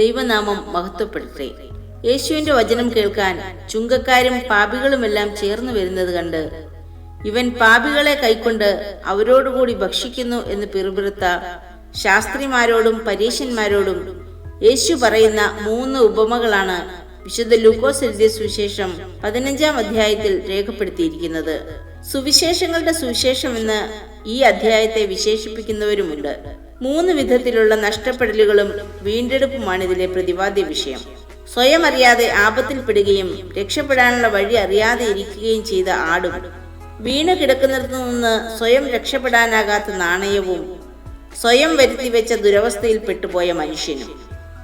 ദൈവനാമം മഹത്വപ്പെടട്ടെ യേശുവിന്റെ വചനം കേൾക്കാൻ ചുങ്കക്കാരും പാപികളുമെല്ലാം ചേർന്നു വരുന്നത് കണ്ട് ഇവൻ പാപികളെ കൈക്കൊണ്ട് അവരോടുകൂടി ഭക്ഷിക്കുന്നു എന്ന് പിറുപിറുത്ത ശാസ്ത്രിമാരോടും പരീശന്മാരോടും യേശു പറയുന്ന മൂന്ന് ഉപമകളാണ് വിശുദ്ധ ലൂക്കോസ് എഴുതിയ സുവിശേഷം പതിനഞ്ചാം അധ്യായത്തിൽ രേഖപ്പെടുത്തിയിരിക്കുന്നത്. സുവിശേഷങ്ങളുടെ സുവിശേഷം എന്ന് ഈ അധ്യായത്തെ വിശേഷിപ്പിക്കുന്നവരുമുണ്ട്. മൂന്ന് വിധത്തിലുള്ള നഷ്ടപ്പെടലുകളും വീണ്ടെടുപ്പുമാണ് ഇതിലെ പ്രതിപാദ്യ വിഷയം. സ്വയം അറിയാതെ ആപത്തിൽപ്പെടുകയും രക്ഷപ്പെടാനുള്ള വഴി അറിയാതെ ഇരിക്കുകയും ചെയ്ത ആടും വീണ് കിടക്കുന്നിടത്തു നിന്ന് സ്വയം രക്ഷപ്പെടാനാകാത്ത നാണയവും സ്വയം വരുത്തിവെച്ച ദുരവസ്ഥയിൽ പെട്ടുപോയ മനുഷ്യനും.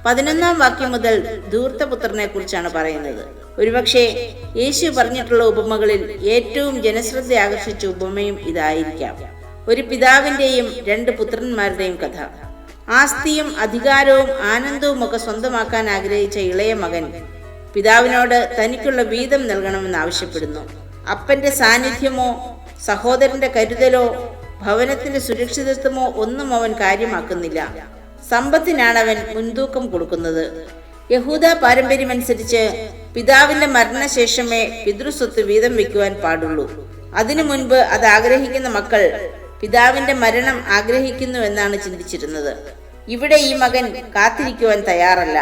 പതിനൊന്നാം വാക്യം മുതൽ ധൂർത്തപുത്രനെ കുറിച്ചാണ് പറയുന്നത്. ഒരുപക്ഷെ യേശു പറഞ്ഞിട്ടുള്ള ഉപമകളിൽ ഏറ്റവും ജനശ്രദ്ധ ആകർഷിച്ച ഉപമയും ഇതായിരിക്കാം. ഒരു പിതാവിന്റെയും രണ്ട് പുത്രന്മാരുടെയും കഥ. ആസ്തിയും അധികാരവും ആനന്ദവും ഒക്കെ സ്വന്തമാക്കാൻ ആഗ്രഹിച്ച ഇളയ മകൻ പിതാവിനോട് തനിക്കുള്ള വീതം നൽകണമെന്ന് ആവശ്യപ്പെടുന്നു. അപ്പന്റെ സാന്നിധ്യമോ സഹോദരന്റെ കരുതലോ ഭവനത്തിന്റെ സുരക്ഷിതത്വമോ ഒന്നും അവൻ കാര്യമാക്കുന്നില്ല. സമ്പത്തിനാണ് അവൻ മുൻതൂക്കം കൊടുക്കുന്നത്. യഹൂദ പാരമ്പര്യമനുസരിച്ച് പിതാവിന്റെ മരണശേഷമേ പിതൃസ്വത്ത് വീതം വെക്കുവാൻ പാടുള്ളൂ. അതിനു മുൻപ് അത് ആഗ്രഹിക്കുന്ന മക്കൾ പിതാവിന്റെ മരണം ആഗ്രഹിക്കുന്നു എന്നാണ് ചിന്തിച്ചിരുന്നത്. ഇവിടെ ഈ മകൻ കാത്തിരിക്കുവാൻ തയ്യാറല്ല.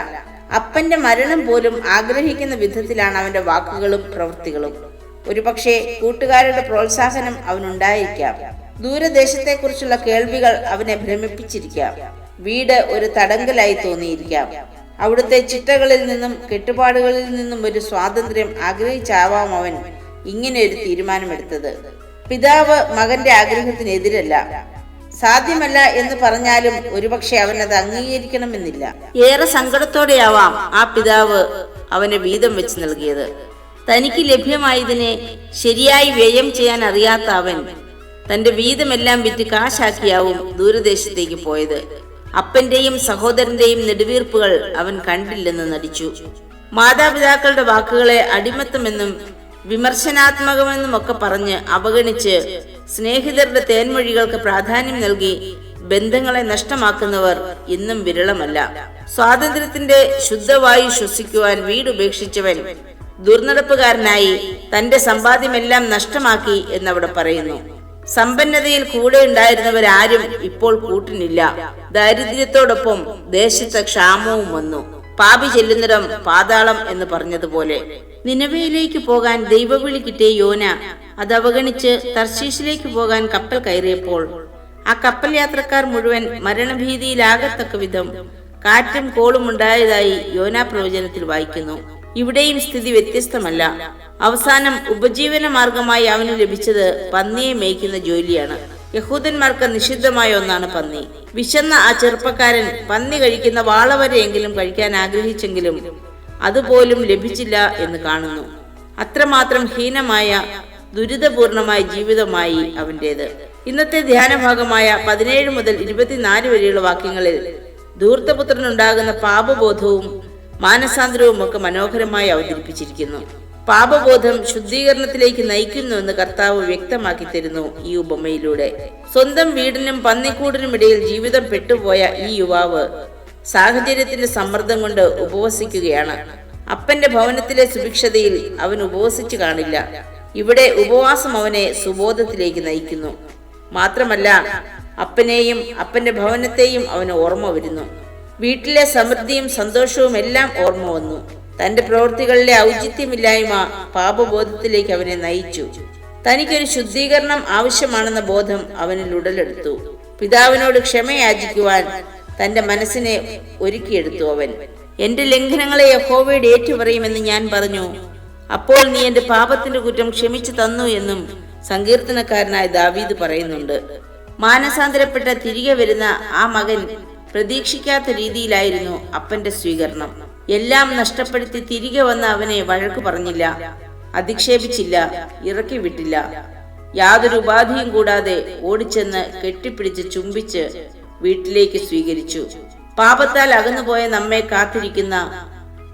അപ്പന്റെ മരണം പോലും ആഗ്രഹിക്കുന്ന വിധത്തിലാണ് അവന്റെ വാക്കുകളും പ്രവൃത്തികളും. ഒരുപക്ഷെ കൂട്ടുകാരുടെ പ്രോത്സാഹനം അവനുണ്ടായിരിക്കാം. ദൂരദേശത്തെക്കുറിച്ചുള്ള കേൾവികൾ അവനെ ഭ്രമിപ്പിച്ചിരിക്കാം. വീട് ഒരു തടങ്കലായി തോന്നിയിരിക്കാം. അവിടുത്തെ ചിട്ടകളിൽ നിന്നും കെട്ടുപാടുകളിൽ നിന്നും ഒരു സ്വാതന്ത്ര്യം ആഗ്രഹിച്ചാവാം അവൻ ഇങ്ങനെ ഒരു തീരുമാനമെടുത്തത്. പിതാവ് മകന്റെ ആഗ്രഹത്തിനെതിരല്ല. സാധ്യമല്ല എന്ന് പറഞ്ഞാലും ഒരുപക്ഷെ അവൻ അത് അംഗീകരിക്കണമെന്നില്ല. ഏറെ സങ്കടത്തോടെയാവാം ആ പിതാവ് അവന് വീതം വെച്ച് നൽകിയത്. തനിക്ക് ലഭ്യമായതിനെ ശരിയായി വ്യയം ചെയ്യാൻ അറിയാത്ത അവൻ തന്റെ വീതമെല്ലാം വിറ്റ് കാശാക്കിയാവും ദൂരദേശത്തേക്ക് പോയത്. അപ്പന്റെയും സഹോദരന്റെയും നെടുവീർപ്പുകൾ അവൻ കണ്ടില്ലെന്ന് നടിച്ചു. മാതാപിതാക്കളുടെ വാക്കുകളെ അടിമത്തമെന്നും വിമർശനാത്മകമെന്നും ഒക്കെ പറഞ്ഞ് അവഗണിച്ച് സ്നേഹിതരുടെ തേൻമൊഴികൾക്ക് പ്രാധാന്യം നൽകി ബന്ധങ്ങളെ നഷ്ടമാക്കുന്നവർ ഇന്നും വിരളമല്ല. സ്വാതന്ത്ര്യത്തിന്റെ ശുദ്ധവായു ശ്വസിക്കുവാൻ വീടുപേക്ഷിച്ചവൻ ദുർനടപ്പുകാരനായി തന്റെ സമ്പാദ്യമെല്ലാം നഷ്ടമാക്കി എന്നവിടെ പറയുന്നു. സമ്പന്നതയിൽ കൂടെ ഉണ്ടായിരുന്നവരാരും ഇപ്പോൾ കൂട്ടിനില്ല. ദാരിദ്ര്യത്തോടൊപ്പം ദേശത്തെ ക്ഷാമവും വന്നു. പാപി ചെല്ലുന്നിടം പാതാളം എന്ന് പറഞ്ഞതുപോലെ. നിലവയിലേക്ക് പോകാൻ ദൈവവിളി കിട്ടിയ യോന അത് അവഗണിച്ച് തർശീഷിലേക്ക് പോകാൻ കപ്പൽ കയറിയപ്പോൾ ആ കപ്പൽ യാത്രക്കാർ മുഴുവൻ മരണഭീതിയിലാകത്തക്ക വിധം കാറ്റും കോളും ഉണ്ടായതായി യോന പ്രവചനത്തിൽ വായിക്കുന്നു. ഇവിടെയും സ്ഥിതി വ്യത്യസ്തമല്ല. അവസാനം ഉപജീവന മാർഗമായി അവന് ലഭിച്ചത് പന്നിയെ മേയ്ക്കുന്ന ജോലിയാണ്. യഹൂദന്മാർക്ക് നിഷിദ്ധമായ ഒന്നാണ് പന്നി. വിശന്ന ആ ചെറുപ്പക്കാരൻ പന്നി കഴിക്കുന്ന വാളവരെയെങ്കിലും കഴിക്കാൻ ആഗ്രഹിച്ചെങ്കിലും അതുപോലും ലഭിച്ചില്ല എന്ന് കാണുന്നു. അത്രമാത്രം ഹീനമായ ദുരിതപൂർണമായ ജീവിതമായി അവന്റേത് ഇന്നത്തെ ധ്യാനഭാഗമായ പതിനേഴ് മുതൽ ഇരുപത്തിനാല് വരെയുള്ള വാക്യങ്ങളിൽ ധൂർത്തപുത്രനുണ്ടാകുന്ന പാപബോധവും മാനസാന്തരവും ഒക്കെ മനോഹരമായി അവതരിപ്പിച്ചിരിക്കുന്നു. പാപബോധം ശുദ്ധീകരണത്തിലേക്ക് നയിക്കുന്നുവെന്ന് കർത്താവ് വ്യക്തമാക്കി തരുന്നു ഈ ഉപമയിലൂടെ. സ്വന്തം വീടിനും പന്നിക്കൂടിനും ഇടയിൽ ജീവിതം പെട്ടുപോയ ഈ യുവാവ് സാഹചര്യത്തിന്റെ സമ്മർദ്ദം കൊണ്ട് ഉപവസിക്കുകയാണ്. അപ്പന്റെ ഭവനത്തിലെ സുഭിക്ഷതയിൽ അവൻ ഉപവസിച്ചു കാണില്ല. ഇവിടെ ഉപവാസം അവനെ സുബോധത്തിലേക്ക് നയിക്കുന്നു. മാത്രമല്ല അപ്പനെയും അപ്പന്റെ ഭവനത്തെയും അവന് ഓർമ്മ വരുന്നു. വീട്ടിലെ സമൃദ്ധിയും സന്തോഷവും എല്ലാം ഓർമ്മ വന്നു. തന്റെ പ്രവൃത്തികളിലെ ഔചിത്യമില്ലായ്മ പാപബോധത്തിലേക്ക് അവനെ നയിച്ചു. തനിക്കൊരു ശുദ്ധീകരണം ആവശ്യമാണെന്ന ബോധം അവനിൽ ഉടലെടുത്തു. പിതാവിനോട് ക്ഷമയാചിക്കുവാൻ തന്റെ മനസ്സിനെ ഒരുക്കിയെടുത്തു അവൻ. എന്റെ ലംഘനങ്ങളെ യഹോവയുടെ ഏറ്റുപറയുമെന്ന് ഞാൻ പറഞ്ഞു. അപ്പോൾ നീ എന്റെ പാപത്തിന്റെ കുറ്റം ക്ഷമിച്ചു തന്നു എന്നും സങ്കീർത്തനക്കാരനായ ദാവീദ് പറയുന്നുണ്ട്. മാനസാന്തരപ്പെട്ട തിരികെ വരുന്ന ആ മകൻ പ്രതീക്ഷിക്കാത്ത രീതിയിലായിരുന്നു അപ്പന്റെ സ്വീകരണം. എല്ലാം നഷ്ടപ്പെടുത്തി തിരികെ വന്ന അവനെ വഴക്കു പറഞ്ഞില്ല. അധിക്ഷേപിച്ചില്ല. ഇറക്കി വിട്ടില്ല. യാതൊരു ഉപാധിയും കൂടാതെ ഓടിച്ചെന്ന് കെട്ടിപ്പിടിച്ച് ചുംബിച്ച് വീട്ടിലേക്ക് സ്വീകരിച്ചു. പാപത്താൽ അകന്നുപോയ നമ്മെ കാത്തിരിക്കുന്ന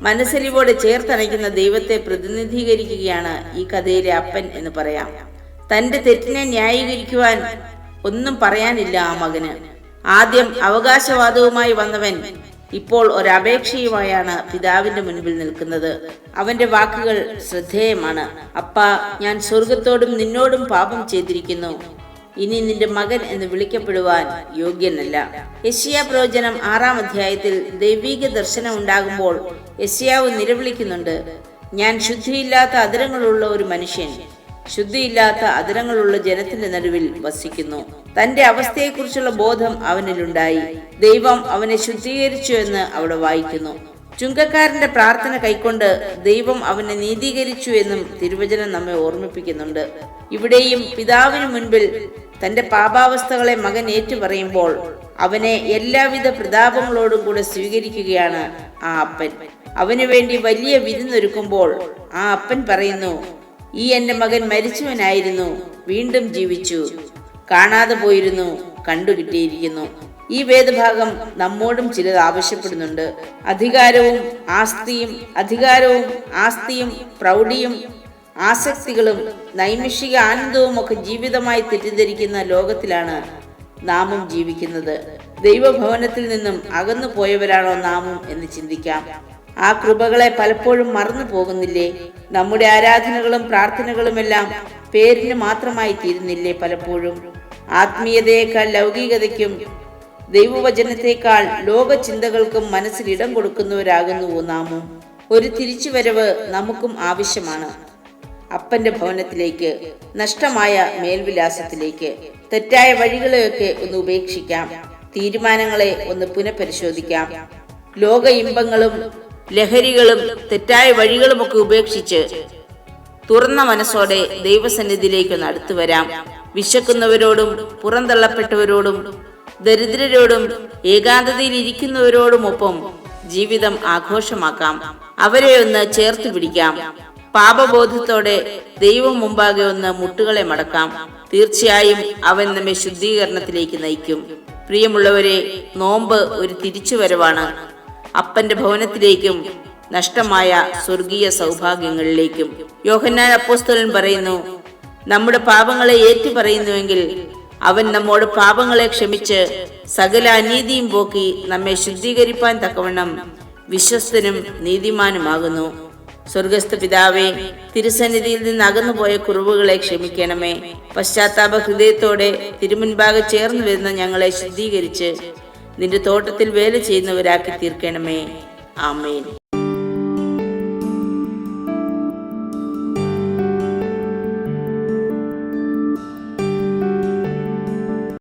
മനസ്സലിവോടെ ചേർത്തണയ്ക്കുന്ന ദൈവത്തെ പ്രതിനിധീകരിക്കുകയാണ് ഈ കഥയിലെ അപ്പൻ എന്ന് പറയാം. തന്റെ തെറ്റിനെ ന്യായീകരിക്കുവാൻ ഒന്നും പറയാനില്ല ആ മകന്. ആദ്യം അവകാശവാദവുമായി വന്നവൻ ഇപ്പോൾ ഒരപേക്ഷയുമായാണ് പിതാവിന്റെ മുൻപിൽ നിൽക്കുന്നത്. അവന്റെ വാക്കുകൾ ശ്രദ്ധേയമാണ്. അപ്പ ഞാൻ സ്വർഗത്തോടും നിന്നോടും പാപം ചെയ്തിരിക്കുന്നു. ഇനി നിന്റെ മകൻ എന്ന് വിളിക്കപ്പെടുവാൻ യോഗ്യനല്ല. യശിയ പ്രവചനം ആറാം അധ്യായത്തിൽ ദൈവീക ദർശനം ഉണ്ടാകുമ്പോൾ യശിയാവ് നിലവിളിക്കുന്നുണ്ട്. ഞാൻ ശുദ്ധിയില്ലാത്ത അതിരങ്ങളുള്ള ഒരു മനുഷ്യൻ. ശുദ്ധിയില്ലാത്ത അതിരങ്ങളുള്ള ജനത്തിന്റെ നടുവിൽ വസിക്കുന്നു. തന്റെ അവസ്ഥയെക്കുറിച്ചുള്ള ബോധം അവനിലുണ്ടായി. ദൈവം അവനെ ശുദ്ധീകരിച്ചു എന്ന് അവിടെ വായിക്കുന്നു. ചുങ്കക്കാരന്റെ പ്രാർത്ഥന കൈക്കൊണ്ട് ദൈവം അവനെ നീതീകരിച്ചു എന്നും തിരുവചനം നമ്മെ ഓർമ്മിപ്പിക്കുന്നുണ്ട്. ഇവിടെയും പിതാവിന് മുൻപിൽ തന്റെ പാപാവസ്ഥകളെ മകൻ ഏറ്റുപറയുമ്പോൾ അവനെ എല്ലാവിധ പ്രതാപങ്ങളോടും കൂടെ സ്വീകരിക്കുകയാണ് ആ അപ്പൻ. അവനു വേണ്ടി വലിയ വിരുന്നൊരുക്കുമ്പോൾ ആ അപ്പൻ പറയുന്നു ഈ എന്റെ മകൻ മരിച്ചവനായിരുന്നു. വീണ്ടും ജീവിച്ചു. കാണാതെ പോയിരുന്നു. കണ്ടുകിട്ടിയിരിക്കുന്നു ഈ വേദഭാഗം നമ്മോടും ചിലത് ആവശ്യപ്പെടുന്നുണ്ട്. അധികാരവും ആസ്തിയും അധികാരവും ആസ്തിയും പ്രൗഢിയും ആസക്തികളും നൈമിഷിക ആനന്ദവും ഒക്കെ ജീവിതമായി തെറ്റിദ്ധരിക്കുന്ന ലോകത്തിലാണ് നാമും ജീവിക്കുന്നത്. ദൈവഭവനത്തിൽ നിന്നും അകന്നു പോയവരാണോ നാമും എന്ന് ചിന്തിക്കാം. ആ കൃപകളെ പലപ്പോഴും മറന്നു പോകുന്നില്ലേ? നമ്മുടെ ആരാധനകളും പ്രാർത്ഥനകളുമെല്ലാം പേരിന് മാത്രമായി തീരുന്നില്ലേ പലപ്പോഴും? ആത്മീയതയേക്കാൾ ലൗകികതയ്ക്കും ദൈവവചനത്തെക്കാൾ ലോകചിന്തകൾക്കും മനസ്സിൽ ഇടം കൊടുക്കുന്നവരാകുന്നുവോ നാമും? ഒരു തിരിച്ചുവരവ് നമുക്കും ആവശ്യമാണ്. അപ്പന്റെ ഭവനത്തിലേക്ക് നഷ്ടമായ മേൽവിലാസത്തിലേക്ക് തെറ്റായ വഴികളെയൊക്കെ ഒന്ന് ഉപേക്ഷിക്കാം. തീരുമാനങ്ങളെ ഒന്ന് പുനഃപരിശോധിക്കാം. ലോക ഇമ്പങ്ങളും ലഹരികളും തെറ്റായ വഴികളുമൊക്കെ ഉപേക്ഷിച്ച് തുറന്ന മനസ്സോടെ ദൈവസന്നിധിയിലേക്ക് ഒന്ന് അടുത്തു വരാം. വിശക്കുന്നവരോടും പുറന്തള്ളപ്പെട്ടവരോടും ദരിദ്രരോടും ഏകാന്തതയിൽ ഇരിക്കുന്നവരോടുമൊപ്പം ജീവിതം ആഘോഷമാക്കാം. അവരെ ഒന്ന് ചേർത്ത് പിടിക്കാം. പാപബോധത്തോടെ ദൈവം മുമ്പാകെ ഒന്ന് മുട്ടുകളെ മടക്കാം. തീർച്ചയായും അവൻ നമ്മെ ശുദ്ധീകരണത്തിലേക്ക് നയിക്കും. പ്രിയമുള്ളവരെ നോമ്പ് ഒരു തിരിച്ചുവരവാണ്. അപ്പന്റെ ഭവനത്തിലേക്കും നഷ്ടമായ സ്വർഗീയ സൗഭാഗ്യങ്ങളിലേക്കും. യോഹന്നാൻ അപ്പോസ്തലൻ പറയുന്നു നമ്മുടെ പാപങ്ങളെ ഏറ്റു പറയുന്നുവെങ്കിൽ അവൻ നമ്മോട് പാപങ്ങളെ ക്ഷമിച്ച് സകല അനീതിയും പോക്കി നമ്മെ ശുദ്ധീകരിപ്പാൻ തക്കവണ്ണം വിശ്വസ്തനും നീതിമാനുമാകുന്നു. സ്വർഗസ്ഥ പിതാവേ തിരുസന്നിധിയിൽ നിന്ന് അകന്നുപോയ കുറവുകളെ ക്ഷമിക്കണമേ. പശ്ചാത്താപ ഹൃദയത്തോടെ തിരുമുൻപാകെ ചേർന്നു വരുന്ന ഞങ്ങളെ ശുദ്ധീകരിച്ച് നിന്റെ തോട്ടത്തിൽ വേല ചെയ്യുന്നവരാക്കി തീർക്കണമേ. ആമേൻ.